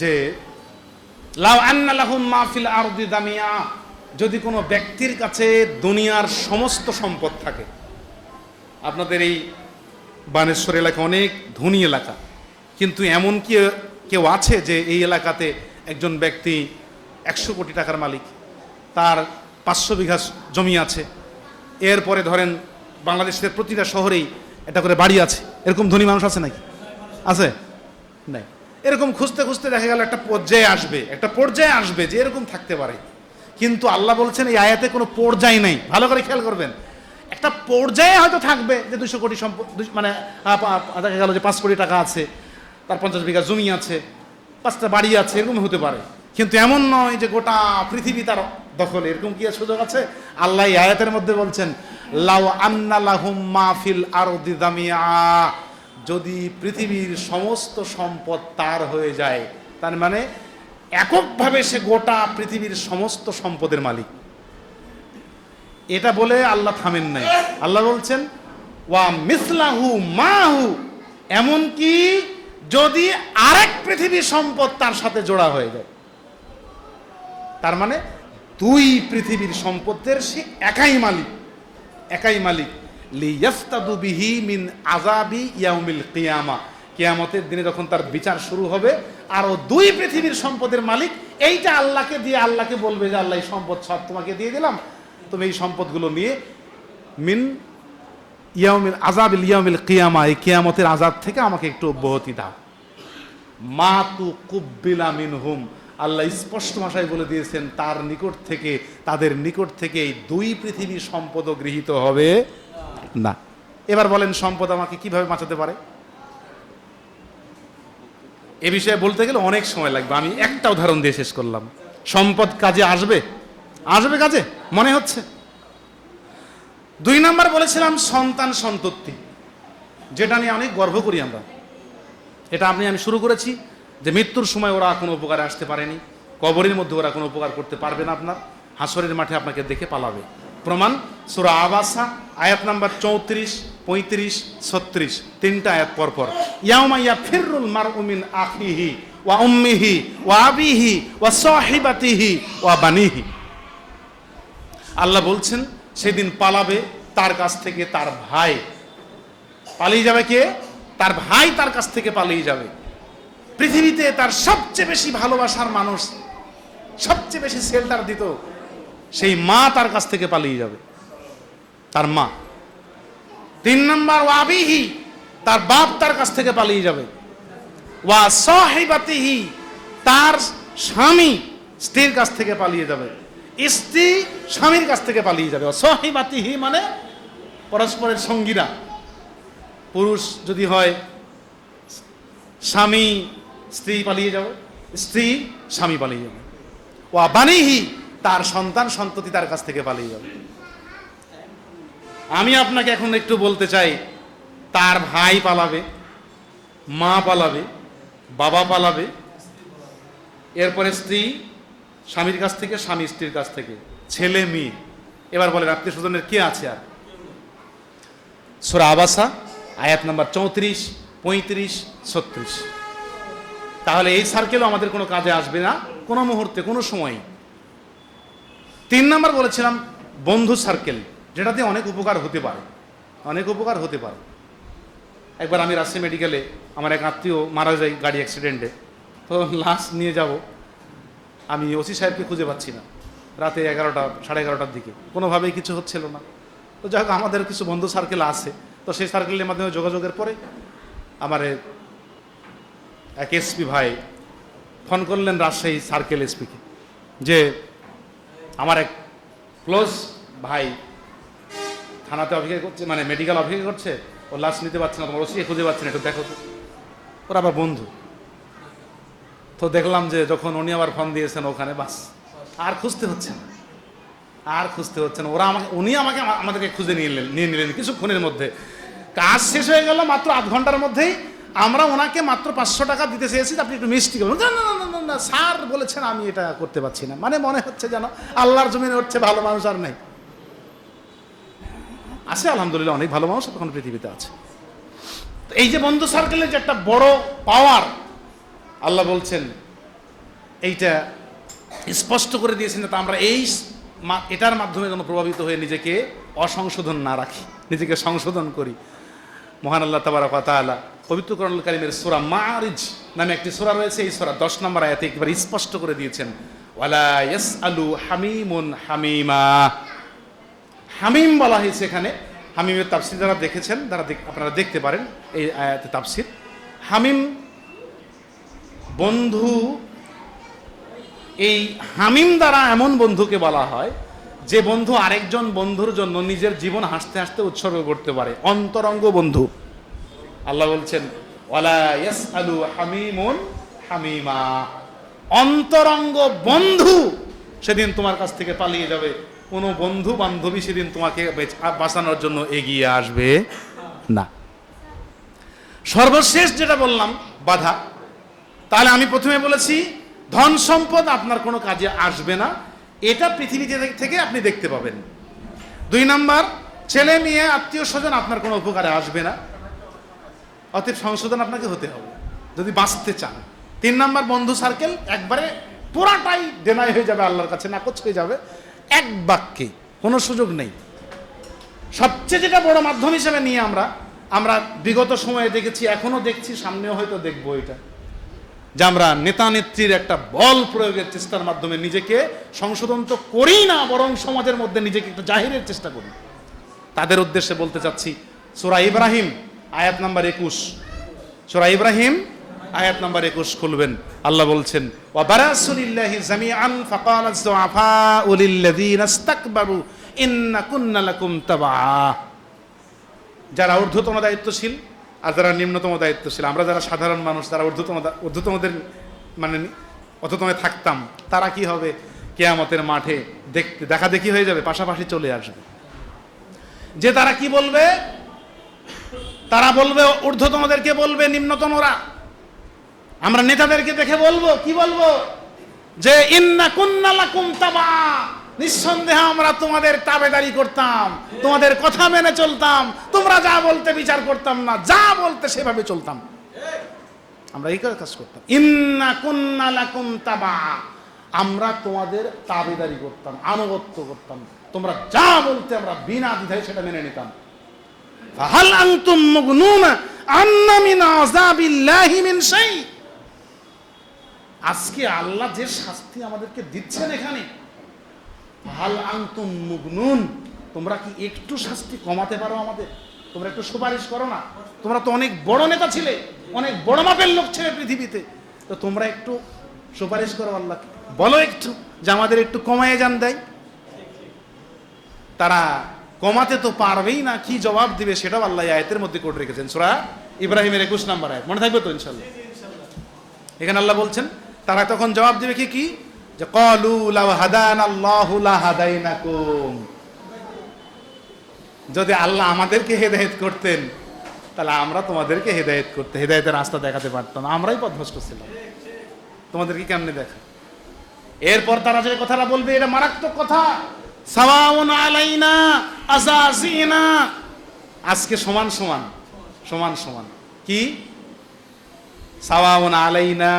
যে, লাউ আন্না লাহুম মা ফিল আরদি দামিয়া, যদি কোনো ব্যক্তির কাছে দুনিয়ার সমস্ত সম্পদ থাকে, আপনাদের এই বানেশ্বর এলাকা অনেক ধনী এলাকা, কিন্তু এমন কি কেউ আছে যে এই এলাকাতে একজন ব্যক্তি একশো কোটি টাকার মালিক, তার পাঁচশো বিঘা জমি আছে, এরপরে ধরেন বাংলাদেশের প্রতিটা শহরেই এটা করে বাড়ি আছে, এরকম ধনী মানুষ আছে নাকি? আছে? নাই। এরকম খুঁজতে খুঁজতে দেখা গেল একটা পর্যায়ে আসবে, একটা পর্যায়ে আসবে যে এরকম থাকতে পারে। কিন্তু আল্লাহ বলছেন এই আয়াতে কোনো পর্যায় নেই। ভালো করে খেয়াল করবেন। একটা পর্যায়ে হয়তো থাকবে যে দুশো কোটি সম্পদ মানে দেখা গেল যে পাঁচ কোটি টাকা আছে, তার পঞ্চাশ বিঘা জমি আছে, পাঁচটা বাড়ি আছে এরকম হতে পারে। কিন্তু এমন নয় যে গোটা পৃথিবী তার দখলে। এরকম কি সুযোগ আছে? আল্লাহ আয়াতের মধ্যে বলছেন, লাউ আন্না লাহুম মাহফিল আরদি দামিয়া। যদি পৃথিবীর সমস্ত সম্পদ তার হয়ে যায়, তার মানে এককভাবে সে গোটা পৃথিবীর সমস্ত সম্পদের মালিক। এটা বলে আল্লাহ থামেন নাই। আল্লাহ বলছেন, ওয়া মিসলাহু মাহু এমনকি যদি আরেক পৃথিবীর সম্পদ তার সাথে জোড়া হয়ে যায়। তার মানে দুই পৃথিবীর সম্পদের সে একাই মালিক। একাই মালিক। লিয়াফতাদু বিহি মিন আজাবি ইয়াউমিল কিয়ামা। কিয়ামতের দিনে যখন তার বিচার শুরু হবে আরও দুই পৃথিবীর সম্পদের মালিক, এইটা আল্লাহকে দিয়ে আল্লাহকে বলবে যে, আল্লাহ, এই সম্পদ সব তোমাকে দিয়ে দিলাম। তুমি এই সম্পদগুলো নিয়ে মিন ইয়াউমিল আজাবিল ইয়াউমিল কিয়ামা, এই কিয়ামতের আজাব থেকে আমাকে একটু অব্যাহতি দাও। মা তু কুব্বিলা মিনহুম। আল্লাহ স্পষ্ট ভাষায় বলে দিয়েছেন, তার নিকট থেকে, তাদের নিকট থেকে এই দুই পৃথিবীর সম্পদও গৃহীত হবে। না। এবার বলেন সম্পদ আমাকে কীভাবে বাঁচাতে পারে? এ বিষয়ে বলতে গেলে অনেক সময় লাগবে। আমি একটা উদাহরণ দিয়ে শেষ করলাম। সম্পদ কাজে আসবে? আসবে কাজে? মনে হচ্ছে। দুই নাম্বার বলেছিলাম সন্তান সন্ততি। যেটা নিয়ে অনেক গর্ব করি আমরা। এটা আপনি, আমি শুরু করেছি যে মৃত্যুর সময় ওরা কোনো উপকারে আসতে পারেনি। কবরের মধ্যে ওরা কোনো উপকার করতে পারবে না আপনার। হাসরের মাঠে আপনাকে দেখে পালাবে। প্রমাণ, সুরা আবাসা, আয়াত নাম্বার চৌত্রিশ, পঁয়ত্রিশ, ছত্রিশ, তিনটা আয়াত পর পর। ইয়াউমা ইয়া ফিররুল মার উমিন আখিহি ওয়া উম্মিহি ওয়া আবিহি ওয়া সাহিবাতিহি ওয়া বানিহি। আল্লাহ বলছেন, সেদিন পালাবে তার কাছ থেকে তার ভাই। পালিয়ে যাবে কে? তার ভাই তার কাছ থেকে পালিয়ে যাবে। পৃথিবীতে তার সবচেয়ে বেশি ভালোবাসার মানুষ, সবচেয়ে বেশি সেল্টার দিত সেই মা তার কাছ থেকে পালিয়ে যাবে। তার মা। তিন নম্বর, ওয়াবিহি, তার বাপ তার কাছ থেকে পালিয়ে যাবে। ওয়া সাহিবাতিহি, তার স্বামী স্ত্রীর কাছ থেকে পালিয়ে যাবে। স্ত্রী স্বামীর কাছ থেকে পালিয়ে যাবে। সাহিবাতিহি মানে পরস্পরের সঙ্গীরা। পুরুষ যদি হয়, স্বামী, স্ত্রী পালিয়ে যাবে। স্ত্রী, স্বামী পালিয়ে যাবে। ওয়া বানিহি তার সন্তান সন্ততি তার কাছ থেকে পালিয়ে যাবে। আমি আপনাকে এখন একটু বলতে চাই, তার ভাই পালাবে, মা পালাবে, বাবা পালাবে, এরপরে স্ত্রী, স্বামীর কাছ থেকে, স্বামী স্ত্রীর কাছ থেকে, ছেলে, মেয়ে। এবার বলেন, আত্মীয় স্বজনের কে আছে আর? সুরা আবাসা, আয়াত নাম্বার চৌত্রিশ, পঁয়ত্রিশ, ছত্রিশ। তাহলে এই সার্কেলও আমাদের কোনো কাজে আসবে না, কোনো মুহূর্তে, কোনো সময় তিন নাম্বার বলেছিলাম, বন্ধু সার্কেল যেটাতে অনেক উপকার হতে পারে। অনেক উপকার হতে পারে। একবার আমি রাজশাহী মেডিকেলে আমার এক আত্মীয় মারা যায় গাড়ি অ্যাক্সিডেন্টে তো লাশ নিয়ে যাব। আমি ওসি সাহেবকে খুঁজে পাচ্ছি না। রাতে এগারোটা, সাড়ে এগারোটার দিকে। কোনোভাবেই কিছু হচ্ছিল না। তো যাই হোক, আমাদের কিছু বন্ধু সার্কেল আছে। তো সেই সার্কেলের মাধ্যমে যোগাযোগের পরে আমার এক এসপি ভাই ফোন করলেন রাজশাহী সার্কেল এসপিকে যে আমার এক ক্লোজ ভাই থানাতে অপেক্ষা করছে মানে মেডিকেল অপেক্ষা করছে ও লাশ নিতে পারছে না তোমার ওসিকে খুঁজে পাচ্ছে না একটু দেখো তো। ওরা আবার বন্ধু। তো দেখলাম যে যখন উনি আবার ফোন দিয়েছেন ওখানে বাস। আর খুঁজতে হচ্ছে না। আর খুঁজতে হচ্ছে না। ওরা আমাকে উনি আমাকে আমাদেরকে খুঁজে নিয়ে নিলেন নিয়ে নিলেন কিছুক্ষণের মধ্যে। কাজ শেষ হয়ে গেল মাত্র আধ ঘণ্টার মধ্যেই আমরা ওনাকে মাত্র পাঁচশো টাকা দিতে চেয়েছি আপনি একটু মিষ্টি করুন না না না, না, স্যার বলেছেন, আমি এটা করতে পারছি না। মানে মনে হচ্ছে যেন আল্লাহর জমিনে হচ্ছে ভালো মানুষ আর নেই। আছে, আলহামদুলিল্লাহ, অনেক ভালো মানুষ এখন পৃথিবীতে আছে। এই যে বন্ধু সার্কেলের যে একটা বড় পাওয়ার আল্লাহ বলছেন, এইটা স্পষ্ট করে দিয়েছেন যাতে আমরা এই এটার মাধ্যমে যেন প্রভাবিত হয়ে নিজেকে অসংশোধন না রাখি, নিজেকে সংশোধন করি। মহান আল্লাহ তাবারা তাআলা পবিত্র করণুল কারিমের সোরা মারিজ নামে একটি সোরা রয়েছে। এই সোরা দশ নম্বর আয়াতে একবার স্পষ্ট করে দিয়েছেন, ওয়ালা ইয়াস আলু হামিমুন হামিমা। হামিম বলা হয়েছে এখানে। হামিমের তাফসির যারা দেখেছেন, তারা আপনারা দেখতে পারেন এই আয়াতে তাফসির। হামিম বন্ধু, এই হামিম দ্বারা এমন বন্ধুকে বলা হয়, যে বন্ধু আরেকজন বন্ধুর জন্য নিজের জীবন হাসতে হাসতে উৎসর্গ করতে পারে। অন্তরঙ্গ বন্ধু। আল্লাহ বলছেন, ওয়ালা হামিমুন হামিমা। অন্তরঙ্গ বন্ধু সেদিন তোমার কাছ থেকে পালিয়ে যাবে। কোনো বন্ধু বান্ধবী সেদিন তোমাকে বেচ- বাঁচানোর জন্য এগিয়ে আসবে না। সর্বশেষ যেটা বললাম, বাধা। তাহলে আমি প্রথমে বলেছি, ধন সম্পদ আপনার কোনো কাজে আসবে না। এটা পৃথিবীতে থেকে আপনি দেখতে পাবেন। দুই নাম্বার, ছেলে, মেয়ে আত্মীয় স্বজন আপনার কোনো উপকারে আসবে না। অতএব সংশোধন আপনাকে হতে হবে। যদি বাঁচতে চান। তিন নাম্বার বন্ধু সার্কেল একবারে পুরাটাই ডেনাই হয়ে যাবে আল্লাহর কাছে, নাকচ হয়ে যাবে। এক বাক্যে, কোনো সুযোগ নেই। সবচেয়ে যেটা বড় মাধ্যম হিসেবে নিয়ে আমরা আমরা বিগত সময়ে দেখেছি এখনও দেখছি, সামনেও হয়তো দেখব এটা। যে আমরা নেতা নেত্রীর একটা বল প্রয়োগের চেষ্টার মাধ্যমে নিজেকে সংশোধন তো করি না, বরং সমাজের মধ্যে নিজেকে একটা জাহিরের চেষ্টা করি। তাদের উদ্দেশ্যে বলতে চাচ্ছি, সোরা ইব্রাহিম আয়াত নাম্বার একুশ। সোরা ইব্রাহিম, আয়াত নাম্বার একুশ খুলবেন। আল্লাহ বলছেন ওয়াবারাসুলিল্লাহি জামিআন ফাকালাত যুআফাউ লিল্লাযীনা ইসতাকবারু ইন্না কুন্না লাকুম তাবা যারা ঊর্ধ্বতন দায়িত্বশীল আর যারা নিম্নতম দায়িত্বশীল, আমরা যারা সাধারণ মানুষ, যারা ঊর্ধ্বতম ঊর্ধ্বতমদের মানে অর্ধতমে থাকতাম, তারা কি হবে? কেয়ামতের মাঠে দেখতে দেখা দেখি হয়ে যাবে, পাশাপাশি চলে আসবে। যে তারা কি বলবে? তারা বলবে ঊর্ধ্বতমদেরকে বলবে নিম্নতমরা আমরা নেতাদেরকে দেখে বলব, কি বলব? যে, ইন্না কুন্না লাকুম তাবা। নিঃসন্দেহে আমরা তোমাদের তাবেদারি করতাম, তোমাদের কথা মেনে চলতাম, তোমরা যা বলতে বিচার করতাম না, যা বলতে সেভাবে চলতাম। আমরা এই কাজ করতাম। ইন্না কুন্না লাকুম তাবা। আমরা তোমাদের তাবেদারি করতাম, আনুগত্য করতাম। তোমরা যা বলতে আমরা বিনা দ্বিধায় সেটা মেনে নিতাম। ফাহাল আনতুম মুগনুনা আন্না মিন আযাবিল্লাহি মিন শাই। আজকে আল্লাহ যে শাস্তি আমাদেরকে দিচ্ছেন এখানে হাল আনতুম মুগনুন, তোমরা কি একটু শাস্তি কমাতে পারো আমাদের? তোমরা একটু সুপারিশ করো না? তোমরা তো অনেক বড় নেতা ছিলে, অনেক বড় মাপের লোক ছিলে পৃথিবীতে। তো তোমরা একটু সুপারিশ করো আল্লাহকে। বলো একটু, যে আমাদের একটু কমায় যান দেয়। তারা কমাতে তো পারবেই না, কি জবাব দিবে সেটাও আল্লাহ আয়াতের মধ্যে করে রেখেছেন। সুরা ইব্রাহিমের একুশ নাম্বার আয়াত। মনে থাকবে তো ইনশাল্লাহ? এখানে আল্লাহ বলছেন, তারা তখন জবাব দিবে কি কি? যে কলু আল্লাহু হাদাইনাকুম যদি আল্লাহ আমাদেরকে হেদায়েত করতেন, তাহলে আমরা তোমাদেরকে হেদায়েত করতে, হেদায়েতের রাস্তা দেখাতে পারতাম আমরাই পথভ্রষ্ট ছিলাম তোমাদেরকে কেমনে দেখা? এরপর তারা যে কথাটা বলবে, এটা মারাত্মক কথা। সাওয়াউন আলাইনা আজাজিনা। আজকে সমান সমান সমান সমান। কি? সাওয়াউন আলাইনা,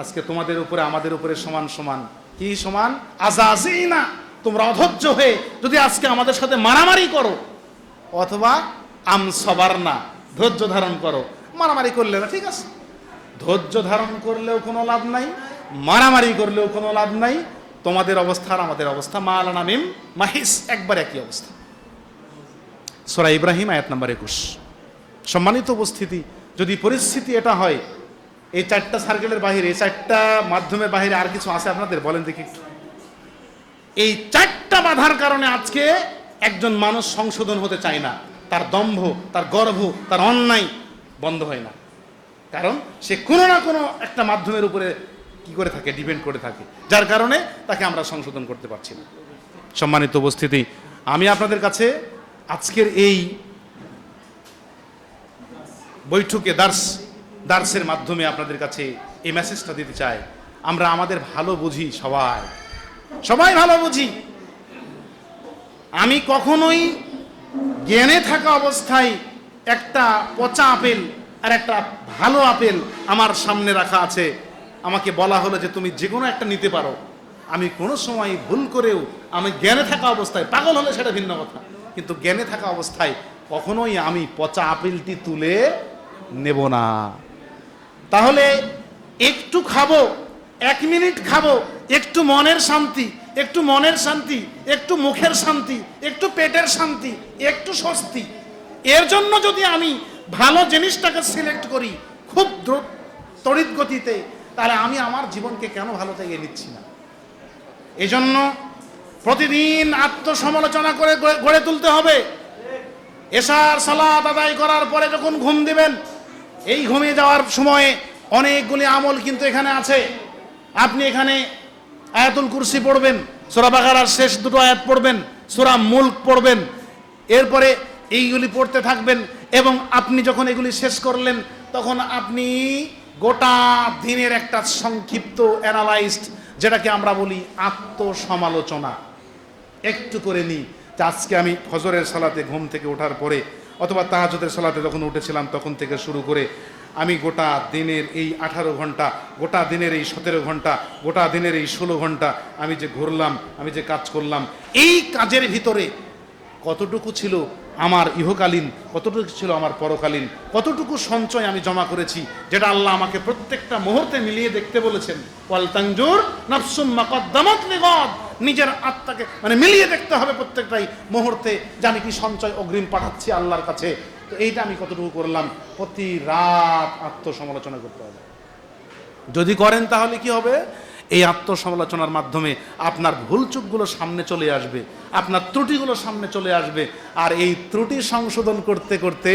আজকে তোমাদের উপরে, আমাদের উপরে সমান সমান। কি সমান? আজাজিনা। তোমরা অধৈর্য হয়ে যদি আজকে আমাদের সাথে মারামারি করো, অথবা আম সবার না, ধৈর্য ধারণ করো, মারামারি করলে না, ঠিক আছে? ধৈর্য ধারণ করলেও কোনো লাভ নাই, মারামারি করলেও কোনো লাভ নাই তোমাদের অবস্থা আর আমাদের অবস্থা। মা আলানা মিম মাহিস, একবার একই অবস্থা। সোরা ইব্রাহিম আয়াত নাম্বার একুশ। সম্মানিত উপস্থিতি, যদি পরিস্থিতি এটা হয়, এই চারটা সার্কেলের বাহিরে, এই চারটা মাধ্যমের বাহিরে আর কিছু আছে আপনাদের? বলেন দেখি এই চারটা বাধার কারণে আজকে একজন মানুষ সংশোধন হতে চায় না। তার দম্ভ, তার গর্ভ, তার অন্যায় বন্ধ হয় না। কারণ সে কোনো না কোনো একটা মাধ্যমের উপরে কি করে থাকে ডিপেন্ড করে থাকে। যার কারণে তাকে আমরা সংশোধন করতে পারছি না। সম্মানিত উপস্থিতি, আমি আপনাদের কাছে আজকের এই বৈঠকে দার্স, দার্সের মাধ্যমে আপনাদের কাছে এই মেসেজটা দিতে চাই। আমরা আমাদের ভালো বুঝি সবাই। সবাই ভালো বুঝি। আমি কখনোই জ্ঞানে থাকা অবস্থায় একটা পচা আপেল আর একটা ভালো আপেল আমার সামনে রাখা আছে। আমাকে বলা হলো যে তুমি যে কোনো একটা নিতে পারো। আমি কোনো সময় ভুল করেও, আমি জ্ঞানে থাকা অবস্থায় পাগল হলে সেটা ভিন্ন কথা। কিন্তু জ্ঞানে থাকা অবস্থায় কখনোই আমি পচা আপেলটি তুলে নেব না। তাহলে একটু খাব, এক মিনিট খাব, একটু মনের শান্তি, একটু মনের শান্তি, একটু মুখের শান্তি, একটু পেটের শান্তি, একটু স্বস্তি। এর জন্য যদি আমি ভালো জিনিসটাকে সিলেক্ট করি, খুব দ্রুত, তড়িৎ গতিতে তাহলে আমি আমার জীবনকে কেন ভালো থেকে নিচ্ছি না? এজন্য প্রতিদিন আত্মসমালোচনা করে গড়ে- তুলতে হবে। এশার সালাত আদায় করার পরে যখন ঘুম দিবেন, এই ঘুমিয়ে যাওয়ার সময়ে অনেকগুলি আমল কিন্তু এখানে আছে। আপনি এখানে আয়াতুল কুরসি পড়বেন, সোরা বাগারার শেষ দুটো আয়াত পড়বেন, সোরা মুল্ক পড়বেন। এরপরে এইগুলি পড়তে থাকবেন এবং আপনি যখন এগুলি শেষ করলেন, তখন আপনি গোটা দিনের একটা সংক্ষিপ্ত অ্যানালাইজড যেটাকে আমরা বলি আত্মসমালোচনা। একটু করে নিই আজকে আমি ফজরের সালাতে ঘুম থেকে ওঠার পরে, অথবা তাহাজতের সালাতে যখন উঠেছিলাম তখন থেকে শুরু করে, আমি গোটা দিনের এই আঠারো ঘণ্টা, গোটা দিনের এই সতেরো ঘণ্টা, গোটা দিনের এই ষোলো ঘণ্টা আমি যে ঘুরলাম, আমি যে কাজ করলাম, এই কাজের ভিতরে কতটুকু ছিল আমার ইহকালীন, কতটুকু ছিল আমার পরকালীন, কতটুকু সঞ্চয় আমি জমা করেছি, যেটা আল্লাহ আমাকে প্রত্যেকটা মুহূর্তে মিলিয়ে দেখতে বলেছেন। মাকাদ্দামাত নিজের আত্মাকে মানে মিলিয়ে দেখতে হবে প্রত্যেকটাই মুহূর্তে, যে আমি কি সঞ্চয় অগ্রিম পাঠাচ্ছি আল্লাহর কাছে। তো এইটা আমি কতটুকু করলাম? প্রতি রাত আত্মসমালোচনা করতে হবে। যদি করেন তাহলে কি হবে? এই আত্মসমালোচনার মাধ্যমে আপনার ভুল চুকগুলো সামনে চলে আসবে, আপনার ত্রুটিগুলো সামনে চলে আসবে, আর এই ত্রুটি সংশোধন করতে করতে